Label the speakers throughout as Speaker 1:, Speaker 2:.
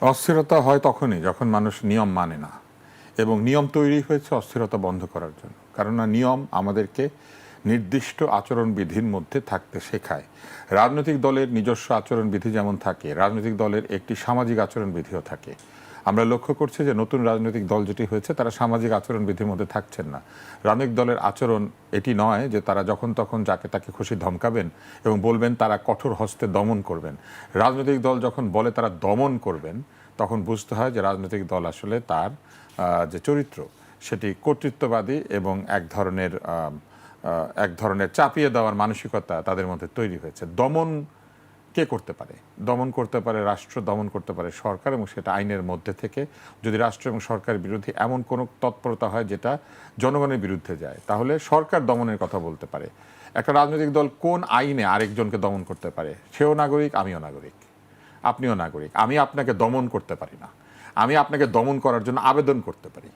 Speaker 1: অস্থিরতা হয় তখনই যখন মানুষ নিয়ম মানে না। এবং নিয়ম তৈরি হয়েছে অস্থিরতা বন্ধ করার জন্য। কেননা নিয়ম আমাদেরকে নির্দিষ্ট আচরণবিধির মধ্যে থাকতে শেখায়। রাজনৈতিক দলের নিজস্ব আচরণবিধি যেমন থাকে, রাজনৈতিক দলের একটি সামাজিক আচরণবিধিও থাকে। আমরা লক্ষ্য করছি যে নতুন রাজনৈতিক দল যেটি হয়েছে, তারা সামাজিক আচরণবিধির মধ্যে থাকছেন না। রাজনৈতিক দলের আচরণ এটি নয় যে তারা যখন তখন যাকে তাকে খুশি ধমকাবেন এবং বলবেন তারা কঠোর হস্তে দমন করবেন। রাজনৈতিক দল যখন বলে তারা দমন করবেন, তখন বুঝতে হয় যে রাজনৈতিক দল আসলে তার যে চরিত্র, সেটি কর্তৃত্ববাদী এবং এক ধরনের এক ধরনের চাপিয়ে দেওয়ার মানসিকতা তাদের মধ্যে তৈরি হয়েছে। দমন কে করতে পারে? দমন করতে পারে, রাষ্ট্র দমন করতে পারে, সরকার এবং সেটা আইনের মধ্যে থেকে। যদি রাষ্ট্র এবং সরকার বিরুদ্ধে এমন কোনো তৎপরতা হয় যেটা জনগণের বিরুদ্ধে যায়, তাহলে সরকার দমনের কথা বলতে পারে। একটা রাজনৈতিক দল কোন আইনে আরেকজনকে দমন করতে পারে? সেও নাগরিক, আমিও নাগরিক। আপনিও নাগরিক। আমি আপনাকে দমন করতে পারি না। আমি আপনাকে দমন করার জন্য আবেদন করতে পারি।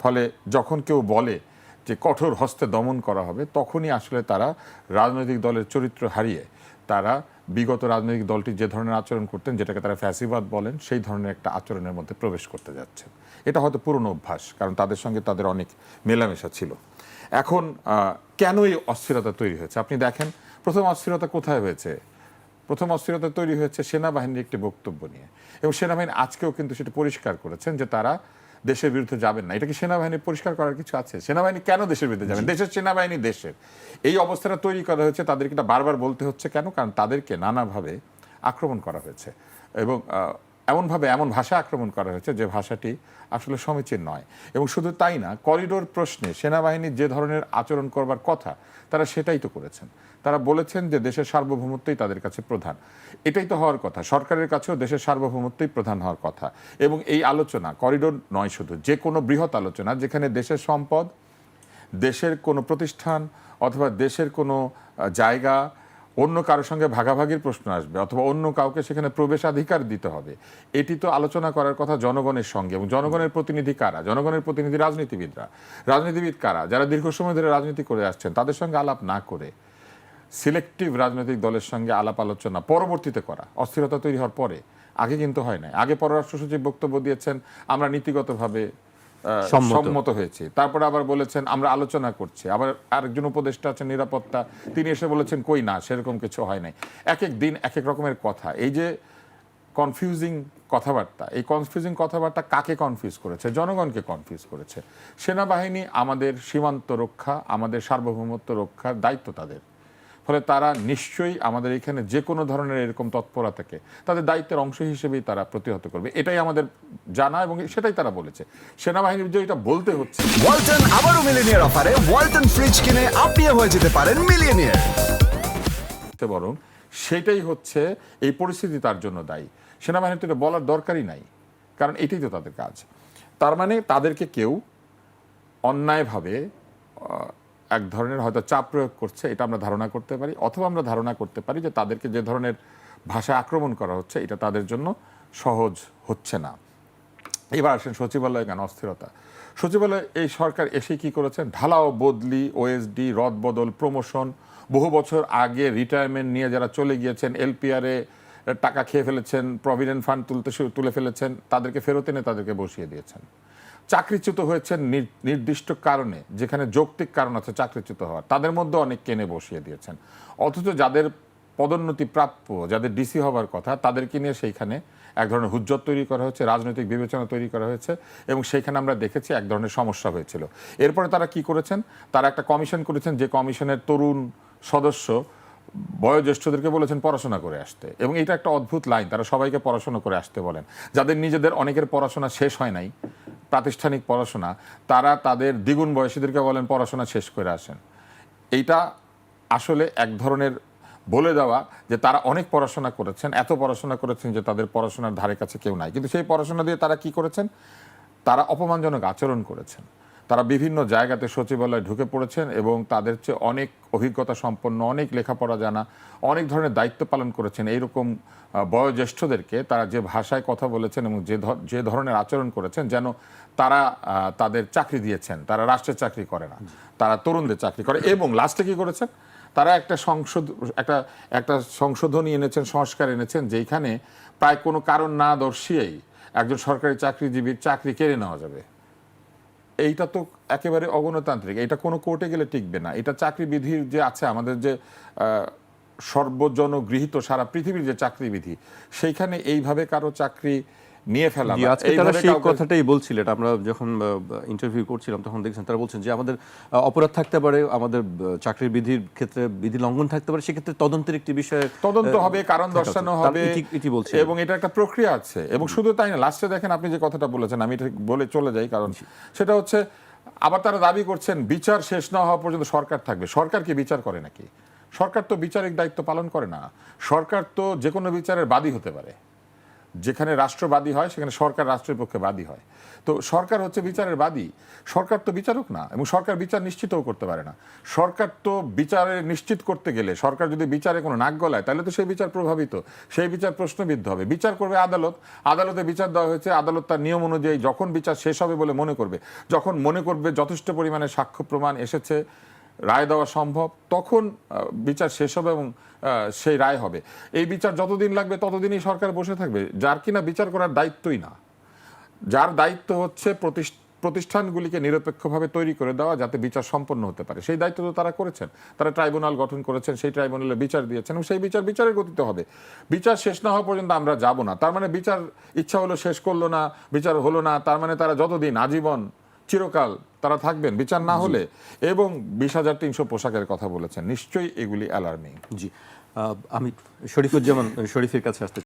Speaker 1: ফলে যখন কেউ বলে যে কঠোর হস্তে দমন করা হবে, তখনই আসলে তারা রাজনৈতিক দলের চরিত্র হারিয়ে তারা বিগত রাজনৈতিক দলটি যে ধরনের আচরণ করতেন, যেটাকে তারা ফ্যাসিবাদ বলেন, সেই ধরনের একটা আচরণের মধ্যে প্রবেশ করতে যাচ্ছে। এটা হয়তো পুরনো অভ্যাস, কারণ তাদের সঙ্গে তাদের অনেক মেলামেশা ছিল। এখন কেন এই অস্থিরতা তৈরি হয়েছে? আপনি দেখেন, প্রথম অস্থিরতা কোথায় হয়েছে? প্রথম অস্থিরতা তৈরি হয়েছে সেনাবাহিনীর একটি বক্তব্য নিয়ে। এবং সেনাবাহিনী আজকেও কিন্তু সেটা পরিষ্কার করেছেন যে তারা দেশের বিরুদ্ধে যাবেন না। এটা কি সেনাবাহিনী পরিষ্কার করার কিছু আছে? সেনাবাহিনী কেন দেশের বিরুদ্ধে যাবেন? দেশের সেনাবাহিনী দেশের। এই অবস্থাটা তৈরি করা হয়েছে তাদেরকে এটা বারবার বলতে হচ্ছে কেন? কারণ তাদেরকে নানাভাবে আক্রমণ করা হয়েছে। এবং এমনভাবে এমন ভাষা আক্রমণ করা হয়েছে যে ভাষাটি আসলে সমীচীন নয়। এবং শুধু তাই না, করিডোর প্রশ্নে সেনাবাহিনীর যে ধরনের আচরণ করবার কথা, তারা সেটাই তো করেছেন। তারা বলেছেন যে দেশের সার্বভৌমত্বই তাদের কাছে প্রধান। এটাই তো হওয়ার কথা। সরকারের কাছেও দেশের সার্বভৌমত্বই প্রধান হওয়ার কথা। এবং এই আলোচনা, করিডোর নয় শুধু, যে কোনো বৃহৎ আলোচনা, যেখানে দেশের সম্পদ, দেশের কোনো প্রতিষ্ঠান অথবা দেশের কোনো জায়গা অন্য কারোর সঙ্গে ভাগাভাগির প্রশ্ন আসবে অথবা অন্য কাউকে সেখানে প্রবেশাধিকার দিতে হবে। এটি তো আলোচনা করার কথা জনগণের সঙ্গে এবং জনগণের প্রতিনিধি কারা? জনগণের প্রতিনিধি রাজনীতিবিদরা। রাজনীতিবিদ কারা? যারা দীর্ঘ সময় ধরে রাজনীতি করে আসছেন, তাদের সঙ্গে আলাপ না করে সিলেক্টিভ রাজনৈতিক দলের সঙ্গে আলাপ আলোচনা পরবর্তীতে করা। অস্থিরতা তৈরি হওয়ার পরে। আগে কিন্তু হয় নাই। আগে পররাষ্ট্র সচিব বক্তব্য দিয়েছেন, আমরা নীতিগতভাবে
Speaker 2: সম্মত।
Speaker 1: হয়েছি। তারপরে আবার বলেছেন আমরা আলোচনা করছি। আবার আরেকজন উপদেষ্টা আছেন নিরাপত্তা। তিনি এসে বলেছেন কই না সেরকম কিছু হয় নাই। এক এক দিন এক এক রকমের কথা। এই যে কনফিউজিং কথাবার্তা এই কনফিউজিং কথাবার্তা কাকে কনফিউজ করেছে? জনগণকে কনফিউজ করেছে। সেনাবাহিনী আমাদের সীমান্ত রক্ষা আমাদের সার্বভৌমত্ব রক্ষার দায়িত্ব তাদের। ফলে তারা নিশ্চয়ই আমাদের এখানে যে কোনো ধরনের এরকম তৎপরতাকে তাদের দায়িত্বের অংশ হিসেবেই তারা প্রতিহত করবে। এটাই আমাদের জানা এবং সেটাই তারা বলেছে। সেনাবাহিনীর যে এটা বলতে হচ্ছে।
Speaker 3: ওয়ালটন আবারও মিলিনিয়ার অফারে ওয়ালটন ফ্রিজ কিনে আপনিও হয়ে যেতে পারেন মিলিয়নিয়ার।
Speaker 1: হচ্ছে বরং সেটাই হচ্ছে এই পরিস্থিতি তার জন্য দায়ী। সেনাবাহিনীর তো এটা বলার দরকারই নাই কারণ এটাই তো তাদের কাজ। তার মানে তাদেরকে কেউ অন্যায়ভাবে এক ধরনের হয়তো চাপ প্রয়োগ করছে, এটা আমরা ধারণা করতে পারি, অথবা আমরা ধারণা করতে পারি যে তাদেরকে যে ধরনের ভাষা আক্রমণ করা হচ্ছে, এটা তাদের জন্য সহজ হচ্ছে না। এবার আসেন সচিবালয়ে কেন অস্থিরতা? সচিবালয়ে এই সরকার এসে কি করেছেন? ঢালাও বদলি ওএসডি রদবদল প্রমোশন, বহু বছর আগে রিটায়ারমেন্ট নিয়ে যারা চলে গিয়েছেন এলপিআরে টাকা খেয়ে ফেলেছেন প্রভিডেন্ট ফান্ড তুলতে তুলে ফেলেছেন, তাদেরকে ফেরত এনে তাদেরকে বসিয়ে দিয়েছেন। চাকরিচ্যুত হয়েছেন নির- নির্দিষ্ট কারণে, যেখানে যৌক্তিক কারণ আছে চাকরিচ্যুত হওয়ার। তাদের মধ্যে অনেক কেনে বসিয়ে দিয়েছেন। অথচ যাদের পদোন্নতি প্রাপ্য, যাদের ডিসি হবার কথা, তাদেরকে নিয়ে সেইখানে এক ধরনের হুজ্জত তৈরি করা হয়েছে, রাজনৈতিক বিবেচনা তৈরি করা হয়েছে, এবং সেইখানে আমরা দেখেছি এক ধরনের সমস্যা হয়েছিল। এরপরে তারা কি করেছেন? তারা একটা কমিশন করেছেন, যে কমিশনের তরুণ সদস্য বয়োজ্যেষ্ঠদেরকে বলেছেন পড়াশোনা করে আসতে। এবং এটা একটা অদ্ভুত লাইন, তারা সবাইকে পড়াশোনা করে আসতে বলেন। যাদের নিজেদের অনেকের পড়াশোনা শেষ হয় নাই প্রাতিষ্ঠানিক পড়াশোনা, তারা তাদের দ্বিগুণ বয়সীদেরকে বলেন পড়াশোনা শেষ করে আসেন। এইটা আসলে এক ধরনের বলে দেওয়া যে তারা অনেক পড়াশোনা করেছেন, এত পড়াশোনা করেছেন যে তাদের পড়াশোনার ধারে কাছে কেউ নাই। কিন্তু সেই পড়াশোনা দিয়ে তারা কি করেছেন? তারা অপমানজনক আচরণ করেছেন। তারা বিভিন্ন জায়গাতে সচিবালয়ে ঢুকে পড়েছেন এবং তাদের চেয়ে অনেক অভিজ্ঞতা সম্পন্ন, অনেক লেখাপড়া জানা, অনেক ধরনের দায়িত্ব পালন করেছেন। এইরকম বয়োজ্যেষ্ঠদেরকে তারা যে ভাষায় কথা বলেছেন এবং যে যে ধরনের আচরণ করেছেন যেন তারা তাদের চাকরি দিয়েছেন। তারা রাষ্ট্রের চাকরি করে না। তারা তরুণদের চাকরি করে এবং লাস্টে কি করেছেন? তারা একটা সংশোধ একটা একটা সংশোধনী এনেছেন, সংস্কার এনেছেন যেখানে প্রায় কোনো কারণ না দর্শিয়েই একজন সরকারি চাকরিজীবীর চাকরি কেড়ে নেওয়া যাবে। এইটা তো একেবারে অগণতান্ত্রিক। এটা কোনো কোর্টে গেলে টিকবে না। এটা চাকরি বিধির যে আছে, আমাদের যে সর্বজনগৃহীত সারা পৃথিবীর যে চাকরিবিধি, সেইখানে এইভাবে কারও চাকরি নিয়ে ফেলা
Speaker 2: জি আজকে তারা সেই কথাটাই বলছিলেন আমরা যখন ইন্টারভিউ করছিলাম তখন দেখছেন তারা বলছেন যে আমাদের অপরাধ থাকতে পারে আমাদের চাকরির বিধির ক্ষেত্রে বিধি লঙ্ঘন থাকতে পারে সেক্ষেত্রে তদন্তের একটি বিষয়ে
Speaker 1: তদন্ত হবে কারণ দর্শানো হবে
Speaker 2: এটি- এটি বলছি
Speaker 1: এবং এটা একটা প্রক্রিয়া আছে। এবং শুধু তাই না লাস্টে দেখেন আপনি যে কথাটা বলেছেন আমি এটা বলে চলে যাই কারণ সেটা হচ্ছে আবার তারা দাবি করছেন বিচার শেষ না হওয়া পর্যন্ত সরকার থাকবে। সরকার কি বিচার করে নাকি? সরকার তো বিচারিক দায়িত্ব পালন করে না। সরকার তো যে কোনো বিচারের বাদী হতে পারে। যেখানে রাষ্ট্রবাদী হয়, সেখানে সরকার রাষ্ট্রের পক্ষে বাদী হয়। তো সরকার হচ্ছে বিচারের বাদী। সরকার তো বিচারক না, এবং সরকার বিচার নিশ্চিতও করতে পারে না। সরকার তো বিচারে নিশ্চিত করতে গেলে, সরকার যদি বিচারে কোনো নাক গলায়, তাহলে তো সেই বিচার প্রভাবিত। সেই বিচার প্রশ্নবিদ্ধ হবে। বিচার করবে আদালত। আদালতে বিচার দেওয়া হয়েছে। আদালত তার নিয়ম অনুযায়ী যখন বিচার শেষ হবে বলে মনে করবে, যখন মনে করবে যথেষ্ট পরিমাণে সাক্ষ্য প্রমাণ এসেছে রায় দেওয়া সম্ভব, তখন বিচার শেষ হবে এবং সেই রায় হবে। এই বিচার যতদিন লাগবে ততদিনই সরকার বসে থাকবে, যার কিনা বিচার করার দায়িত্বই না। যার দায়িত্ব হচ্ছে প্রতিষ্ঠা প্রতিষ্ঠানগুলিকে নিরপেক্ষভাবে তৈরি করে দেওয়া যাতে বিচার সম্পন্ন হতে পারে। সেই দায়িত্ব তো তারা করেছেন। তারা ট্রাইব্যুনাল গঠন করেছেন, সেই ট্রাইব্যুনালে বিচার দিয়েছেন এবং সেই বিচার বিচারের গতিতে হবে। বিচার শেষ না হওয়া পর্যন্ত আমরা যাব না। তার মানে বিচার ইচ্ছা হলো শেষ করল না, বিচার হলো না। তার মানে তারা যতদিন আজীবন, চিরকাল তারা থাকবেন বিচার না হলে। এবং বিশ হাজার তিনশো পোশাকের কথা বলেছেন। নিশ্চয়ই এগুলি অ্যালার্মিং
Speaker 2: জি। আমি শরীফুজ্জামান শরীফের কাছে আসতে